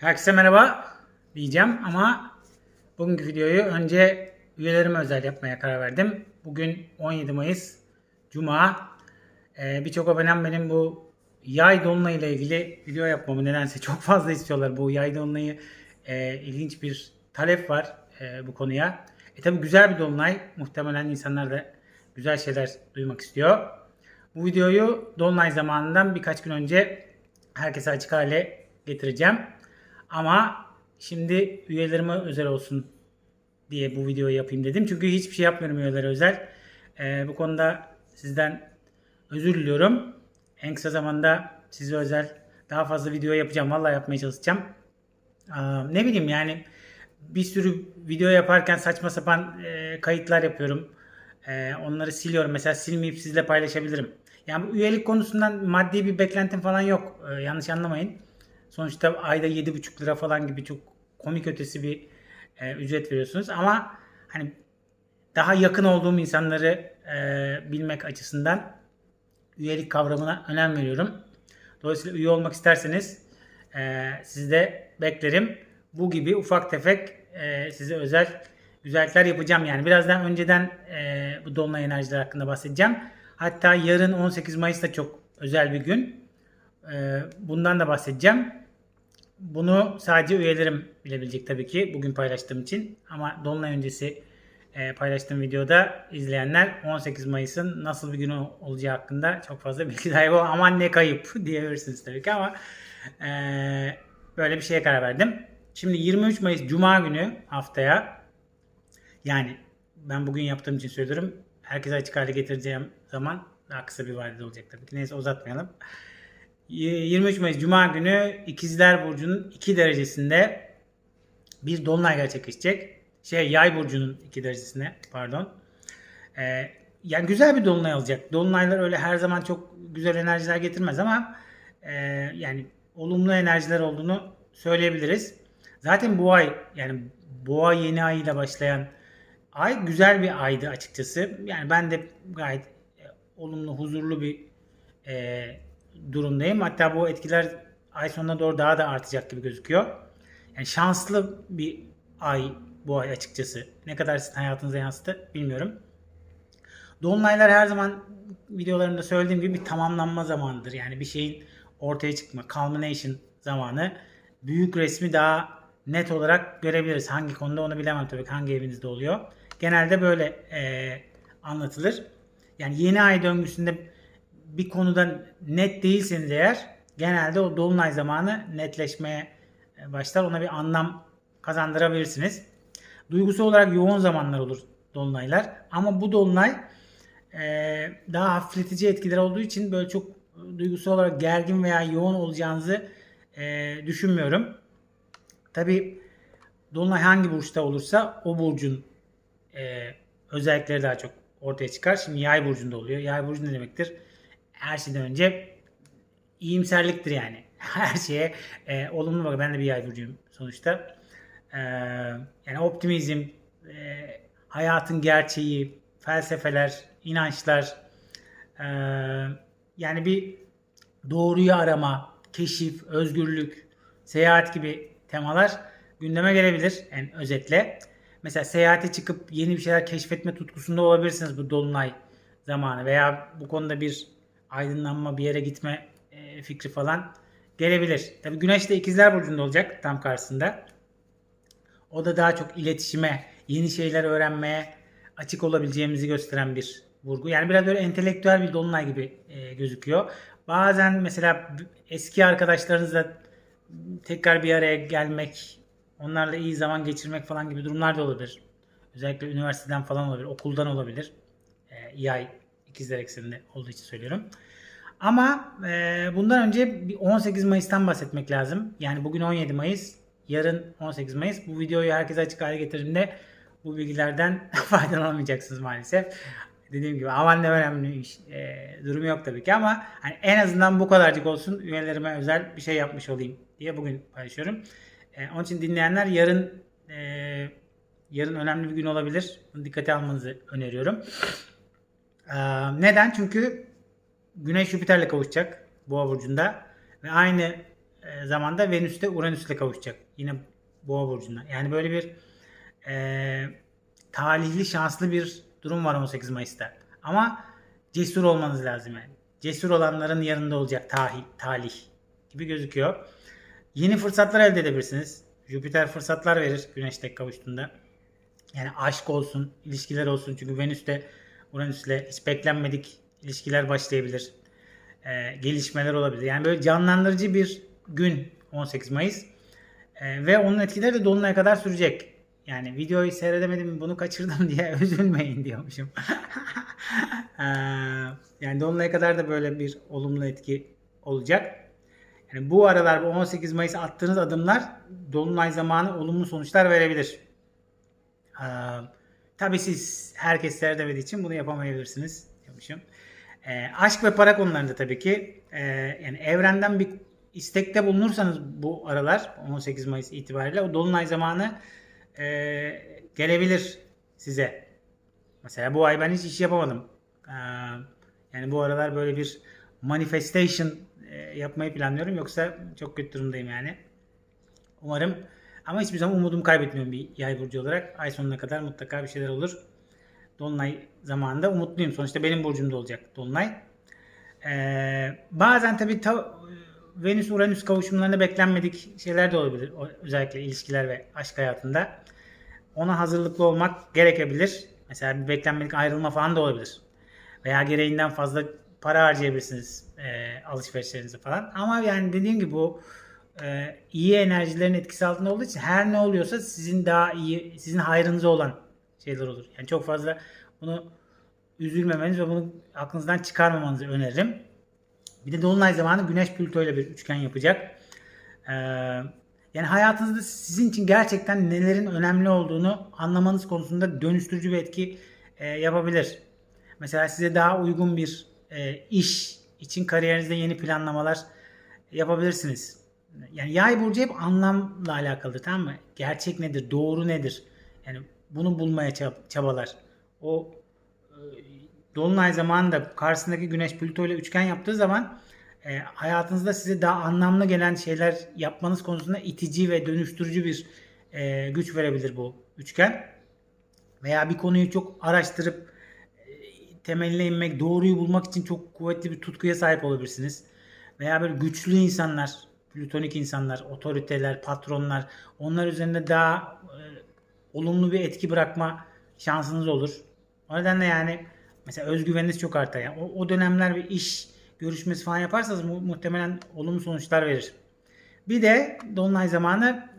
Herkese merhaba diyeceğim ama bugünkü videoyu önce üyelerime özel yapmaya karar verdim. Bugün 17 Mayıs Cuma. Ee, Birçok abonem benim bu yay dolunay ile ilgili video yapmamı nedense çok fazla istiyorlar. Bu yay dolunayı e, ilginç bir talep var e, bu konuya. E tabi güzel bir dolunay. Muhtemelen insanlar da güzel şeyler duymak istiyor. Bu videoyu dolunay zamanından birkaç gün önce herkese açık hale getireceğim. Ama şimdi üyelerime özel olsun diye bu videoyu yapayım dedim. Çünkü hiçbir şey yapmıyorum üyelere özel. Ee, bu konuda sizden özür diliyorum. En kısa zamanda size özel daha fazla video yapacağım. Vallahi yapmaya çalışacağım. Aa, ne bileyim yani bir sürü video yaparken saçma sapan e, kayıtlar yapıyorum. E, onları siliyorum. Mesela silmeyip sizle paylaşabilirim. Yani bu üyelik konusundan maddi bir beklentim falan yok. E, yanlış anlamayın. Sonuçta ayda 7,5 lira falan gibi çok komik ötesi bir e, ücret veriyorsunuz. Ama hani daha yakın olduğum insanları e, bilmek açısından üyelik kavramına önem veriyorum. Dolayısıyla üye olmak isterseniz e, sizi de beklerim. Bu gibi ufak tefek e, size özel güzellikler yapacağım. Yani birazdan önceden e, bu dolunay enerjileri hakkında bahsedeceğim. Hatta yarın 18 Mayıs'ta çok özel bir gün. E, bundan da bahsedeceğim. Bunu sadece üyelerim bilebilecek tabii ki bugün paylaştığım için. Ama Dolunay öncesi e, paylaştığım videoda izleyenler 18 Mayıs'ın nasıl bir gün olacağı hakkında çok fazla bilgi sahibi ol. Aman ne kayıp diyebilirsiniz tabii ki ama e, böyle bir şeye karar verdim. Şimdi 23 Mayıs Cuma günü haftaya yani ben bugün yaptığım için söylüyorum. Herkese açık hale getireceğim zaman daha kısa bir vadede olacak tabii ki. Neyse uzatmayalım. 23 Mayıs Cuma günü İkizler Burcu'nun 2 derecesinde bir dolunay gerçekleşecek. Şey Yay Burcu'nun 2 derecesine pardon. Ee, yani güzel bir dolunay olacak. Dolunaylar öyle her zaman çok güzel enerjiler getirmez ama e, yani olumlu enerjiler olduğunu söyleyebiliriz. Zaten bu ay yani boğa yeni ay ile başlayan ay güzel bir aydı açıkçası. Yani ben de gayet e, olumlu, huzurlu bir e, durumdayım. Hatta bu etkiler ay sonuna doğru daha da artacak gibi gözüküyor. Yani şanslı bir ay bu ay açıkçası. Ne kadar sizin hayatınıza yansıtı bilmiyorum. Dolunaylar her zaman videolarımda söylediğim gibi bir tamamlanma zamanıdır. Yani bir şeyin ortaya çıkma, culmination zamanı. Büyük resmi daha net olarak görebiliriz. Hangi konuda onu bilemem tabii ki hangi evinizde oluyor. Genelde böyle e, anlatılır. Yani yeni ay döngüsünde bir konuda net değilseniz eğer genelde o dolunay zamanı netleşmeye başlar. Ona bir anlam kazandırabilirsiniz. Duygusal olarak yoğun zamanlar olur dolunaylar. Ama bu dolunay e, daha hafifletici etkiler olduğu için böyle çok duygusal olarak gergin veya yoğun olacağınızı e, düşünmüyorum. Tabi dolunay hangi burçta olursa o burcun e, özellikleri daha çok ortaya çıkar. Şimdi yay burcunda oluyor. Yay burcu ne demektir? Her şeyden önce iyimserliktir yani. Her şeye e, olumlu bak. Ben de bir yay burcuyum sonuçta. E, yani optimizm, e, hayatın gerçeği, felsefeler, inançlar, e, yani bir doğruyu arama, keşif, özgürlük, seyahat gibi temalar gündeme gelebilir en özetle. Mesela seyahate çıkıp yeni bir şeyler keşfetme tutkusunda olabilirsiniz bu dolunay zamanı veya bu konuda bir aydınlanma, bir yere gitme e, fikri falan gelebilir. Tabi Güneş de ikizler burcunda olacak tam karşısında. O da daha çok iletişime, yeni şeyler öğrenmeye açık olabileceğimizi gösteren bir vurgu. Yani biraz böyle entelektüel bir dolunay gibi e, gözüküyor. Bazen mesela eski arkadaşlarınızla tekrar bir araya gelmek, onlarla iyi zaman geçirmek falan gibi durumlar da olabilir. Özellikle üniversiteden falan olabilir, okuldan olabilir. E, ikizler ekseninde olduğu için söylüyorum. Ama e, bundan önce 18 Mayıs'tan bahsetmek lazım. Yani bugün 17 Mayıs, yarın 18 Mayıs. Bu videoyu herkese açık hale getirdiğimde bu bilgilerden faydalanamayacaksınız maalesef. Dediğim gibi aman ne önemli iş, e, durum yok tabii ki ama hani en azından bu kadarcık olsun üyelerime özel bir şey yapmış olayım diye bugün paylaşıyorum. E, onun için dinleyenler yarın e, yarın önemli bir gün olabilir. Bunu dikkate almanızı öneriyorum. E, neden? Çünkü Güneş Jüpiter'le kavuşacak Boğa burcunda ve aynı e, zamanda Venüs de Uranüs'le kavuşacak. Yine Boğa burcunda. Yani böyle bir e, talihli şanslı bir durum var 18 Mayıs'ta. Ama cesur olmanız lazım yani. Cesur olanların yanında olacak tahi, talih gibi gözüküyor. Yeni fırsatlar elde edebilirsiniz. Jüpiter fırsatlar verir Güneş'te kavuştuğunda. Yani aşk olsun, ilişkiler olsun. Çünkü Venüs de Uranüs'le hiç beklenmedik ilişkiler başlayabilir. Ee, gelişmeler olabilir. Yani böyle canlandırıcı bir gün 18 Mayıs. Ee, ve onun etkileri de Dolunay'a kadar sürecek. Yani videoyu seyredemedim bunu kaçırdım diye üzülmeyin diyormuşum. Ee, yani Dolunay'a kadar da böyle bir olumlu etki olacak. Yani bu aralar bu 18 Mayıs attığınız adımlar Dolunay zamanı olumlu sonuçlar verebilir. Ee, tabii siz herkes seyredemediği için bunu yapamayabilirsiniz diyormuşum. Ee, aşk ve para konularında tabii ki e, yani evrenden bir istekte bulunursanız bu aralar 18 Mayıs itibariyle o dolunay zamanı e, gelebilir size. Mesela bu ay ben hiç iş yapamadım. Ee, yani bu aralar böyle bir manifestation e, yapmayı planlıyorum. Yoksa çok kötü durumdayım yani. Umarım ama hiçbir zaman umudumu kaybetmiyorum bir yay burcu olarak. Ay sonuna kadar mutlaka bir şeyler olur. Dolunay zamanında umutluyum. Sonuçta benim burcumda olacak Dolunay. Ee, bazen tabii ta, Venüs-Uranüs kavuşumlarında beklenmedik şeyler de olabilir. Özellikle ilişkiler ve aşk hayatında. Ona hazırlıklı olmak gerekebilir. Mesela bir beklenmedik ayrılma falan da olabilir. Veya gereğinden fazla para harcayabilirsiniz e, alışverişlerinize falan. Ama yani dediğim gibi bu e, iyi enerjilerin etkisi altında olduğu için her ne oluyorsa sizin daha iyi, sizin hayrınıza olan şeyler olur. Yani çok fazla bunu üzülmemeniz ve bunu aklınızdan çıkarmamanızı öneririm. Bir de Dolunay zamanı Güneş Plüto ile bir üçgen yapacak. Ee, yani hayatınızda sizin için gerçekten nelerin önemli olduğunu anlamanız konusunda dönüştürücü bir etki e, yapabilir. Mesela size daha uygun bir e, iş için kariyerinizde yeni planlamalar yapabilirsiniz. Yani yay burcu hep anlamla alakalıdır tamam mı? Gerçek nedir? Doğru nedir? Yani bunu bulmaya çab- çabalar. O e, Dolunay zamanında karşısındaki Güneş Plüto ile üçgen yaptığı zaman e, hayatınızda size daha anlamlı gelen şeyler yapmanız konusunda itici ve dönüştürücü bir e, güç verebilir bu üçgen. Veya bir konuyu çok araştırıp e, temeline inmek, doğruyu bulmak için çok kuvvetli bir tutkuya sahip olabilirsiniz. Veya böyle güçlü insanlar, plütonik insanlar, otoriteler, patronlar, onlar üzerinde daha e, olumlu bir etki bırakma şansınız olur. O nedenle yani mesela özgüveniniz çok artar. Yani o, o dönemler bir iş görüşmesi falan yaparsanız mu- muhtemelen olumlu sonuçlar verir. Bir de Dolunay zamanı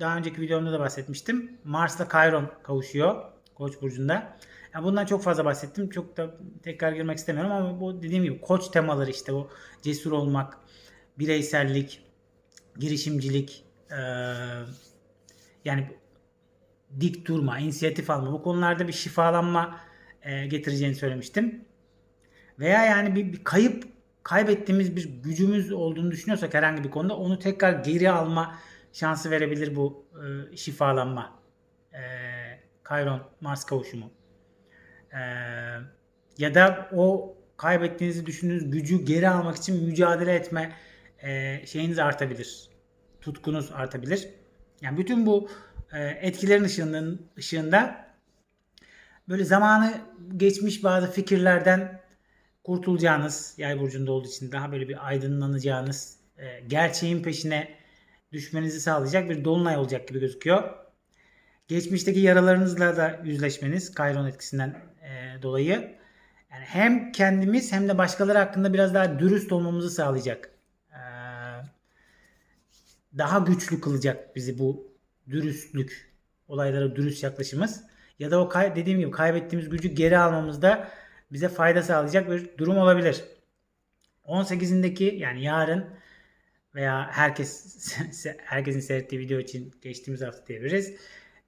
daha önceki videomda da bahsetmiştim. Mars'la Chiron kavuşuyor Koç burcunda. Yani bundan çok fazla bahsettim. Çok da tekrar girmek istemiyorum ama bu dediğim gibi koç temaları işte o cesur olmak, bireysellik, girişimcilik, eee, yani dik durma, inisiyatif alma bu konularda bir şifalanma e, getireceğini söylemiştim. Veya yani bir, bir kayıp kaybettiğimiz bir gücümüz olduğunu düşünüyorsak herhangi bir konuda onu tekrar geri alma şansı verebilir bu e, şifalanma. E, Chiron Mars kavuşumu. E, ya da o kaybettiğinizi düşündüğünüz gücü geri almak için mücadele etme e, şeyiniz artabilir. Tutkunuz artabilir. Yani bütün bu e, etkilerin ışığında, ışığında böyle zamanı geçmiş bazı fikirlerden kurtulacağınız yay burcunda olduğu için daha böyle bir aydınlanacağınız e, gerçeğin peşine düşmenizi sağlayacak bir dolunay olacak gibi gözüküyor. Geçmişteki yaralarınızla da yüzleşmeniz Chiron etkisinden e, dolayı yani hem kendimiz hem de başkaları hakkında biraz daha dürüst olmamızı sağlayacak. Daha güçlü kılacak bizi bu dürüstlük, olaylara dürüst yaklaşımız. Ya da o kay- dediğim gibi kaybettiğimiz gücü geri almamızda bize fayda sağlayacak bir durum olabilir. 18'indeki yani yarın veya herkes herkesin seyrettiği video için geçtiğimiz hafta diyebiliriz.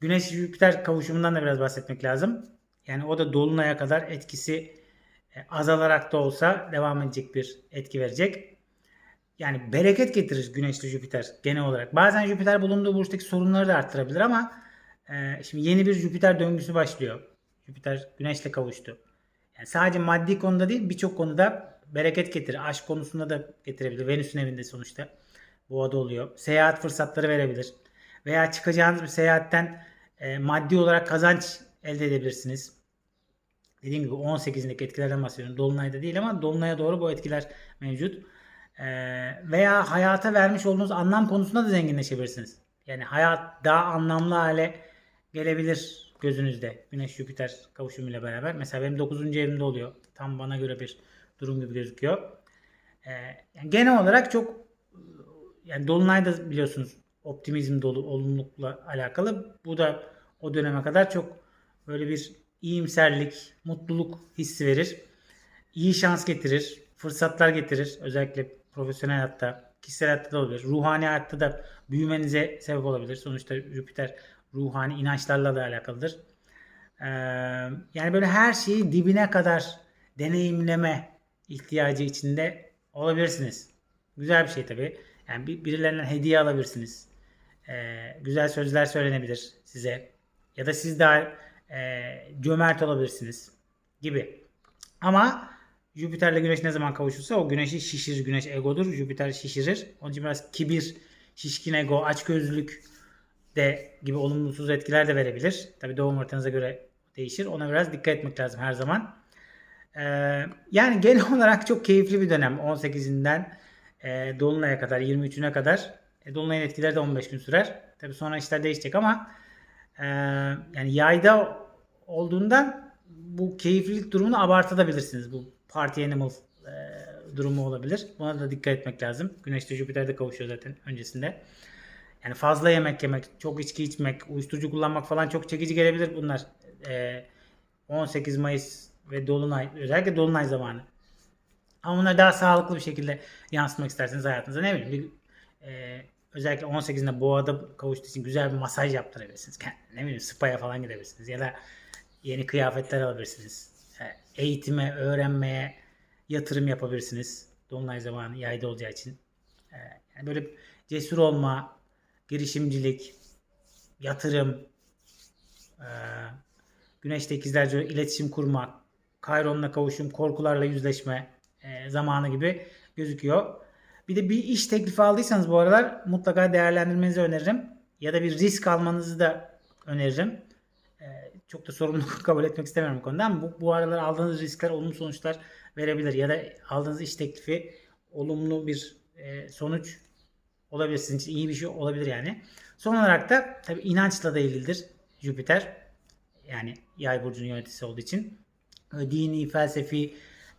Güneş Jüpiter kavuşumundan da biraz bahsetmek lazım. Yani o da dolunaya kadar etkisi e, azalarak da olsa devam edecek bir etki verecek. Yani bereket getirir Güneşli Jüpiter genel olarak. Bazen Jüpiter bulunduğu burçtaki sorunları da arttırabilir ama e, şimdi yeni bir Jüpiter döngüsü başlıyor. Jüpiter Güneş'le kavuştu. Yani sadece maddi konuda değil birçok konuda bereket getirir. Aşk konusunda da getirebilir. Venüs'ün evinde sonuçta. boğada oluyor. Seyahat fırsatları verebilir. Veya çıkacağınız bir seyahatten e, maddi olarak kazanç elde edebilirsiniz. Dediğim gibi 18'indeki etkilerden bahsediyorum. Dolunayda değil ama Dolunay'a doğru bu etkiler mevcut. E, veya hayata vermiş olduğunuz anlam konusunda da zenginleşebilirsiniz. Yani hayat daha anlamlı hale gelebilir gözünüzde. Güneş Jüpiter kavuşumuyla beraber. Mesela benim 9. evimde oluyor. Tam bana göre bir durum gibi gözüküyor. Ee, yani genel olarak çok yani Dolunay da biliyorsunuz optimizm dolu, olumlulukla alakalı. Bu da o döneme kadar çok böyle bir iyimserlik, mutluluk hissi verir. İyi şans getirir, fırsatlar getirir. Özellikle profesyonel hayatta, kişisel hayatta da olabilir. Ruhani hayatta da büyümenize sebep olabilir. Sonuçta Jüpiter ruhani inançlarla da alakalıdır. Ee, yani böyle her şeyi dibine kadar deneyimleme ihtiyacı içinde olabilirsiniz. Güzel bir şey tabii. Yani bir- birilerinden hediye alabilirsiniz. Ee, güzel sözler söylenebilir size. Ya da siz daha e, cömert olabilirsiniz gibi. Ama Jüpiter'le Güneş ne zaman kavuşursa o Güneş'i şişirir. Güneş egodur. Jüpiter şişirir. Onun için biraz kibir, şişkin ego, açgözlülük de gibi olumsuz etkiler de verebilir. Tabii doğum haritanıza göre değişir. Ona biraz dikkat etmek lazım her zaman. Ee, yani genel olarak çok keyifli bir dönem. 18'inden e, Dolunay'a kadar, 23'üne kadar. E, Dolunay'ın etkileri de 15 gün sürer. Tabii sonra işler değişecek ama e, yani yayda olduğundan bu keyiflilik durumunu abartabilirsiniz. Bu party animal e, durumu olabilir. Buna da dikkat etmek lazım. Güneşte Jüpiter'de kavuşuyor zaten öncesinde. Yani fazla yemek yemek, çok içki içmek, uyuşturucu kullanmak falan çok çekici gelebilir bunlar. Ee, 18 Mayıs ve Dolunay, özellikle Dolunay zamanı. Ama bunları daha sağlıklı bir şekilde yansıtmak isterseniz hayatınıza ne bileyim bir, e, özellikle 18'inde boğada kavuştuğu için güzel bir masaj yaptırabilirsiniz. Ne bileyim spa'ya falan gidebilirsiniz ya da yeni kıyafetler alabilirsiniz. E, Eğitime, öğrenmeye yatırım yapabilirsiniz. Dolunay zamanı yayda olacağı için. E, yani böyle cesur olma, girişimcilik, yatırım, e, güneşte ikizlerce iletişim kurma, Kayron'la kavuşum, korkularla yüzleşme zamanı gibi gözüküyor. Bir de bir iş teklifi aldıysanız bu aralar mutlaka değerlendirmenizi öneririm. Ya da bir risk almanızı da öneririm. Çok da sorumluluk kabul etmek istemiyorum bu konuda ama bu, bu aralar aldığınız riskler olumlu sonuçlar verebilir. Ya da aldığınız iş teklifi olumlu bir e, sonuç olabilir. Sizin için iyi bir şey olabilir yani. Son olarak da tabi inançla da ilgilidir Jüpiter. Yani yay burcunun yöneticisi olduğu için. Dini, felsefi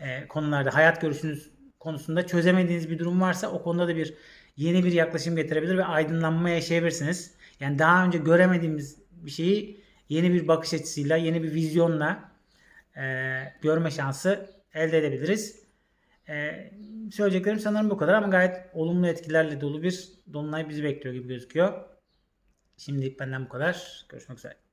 e, konularda hayat görüşünüz konusunda çözemediğiniz bir durum varsa o konuda da bir yeni bir yaklaşım getirebilir ve aydınlanma yaşayabilirsiniz. Yani daha önce göremediğimiz bir şeyi yeni bir bakış açısıyla, yeni bir vizyonla e, görme şansı elde edebiliriz. Ee, söyleyeceklerim sanırım bu kadar ama gayet olumlu etkilerle dolu bir dolunay bizi bekliyor gibi gözüküyor. Şimdilik benden bu kadar. Görüşmek üzere.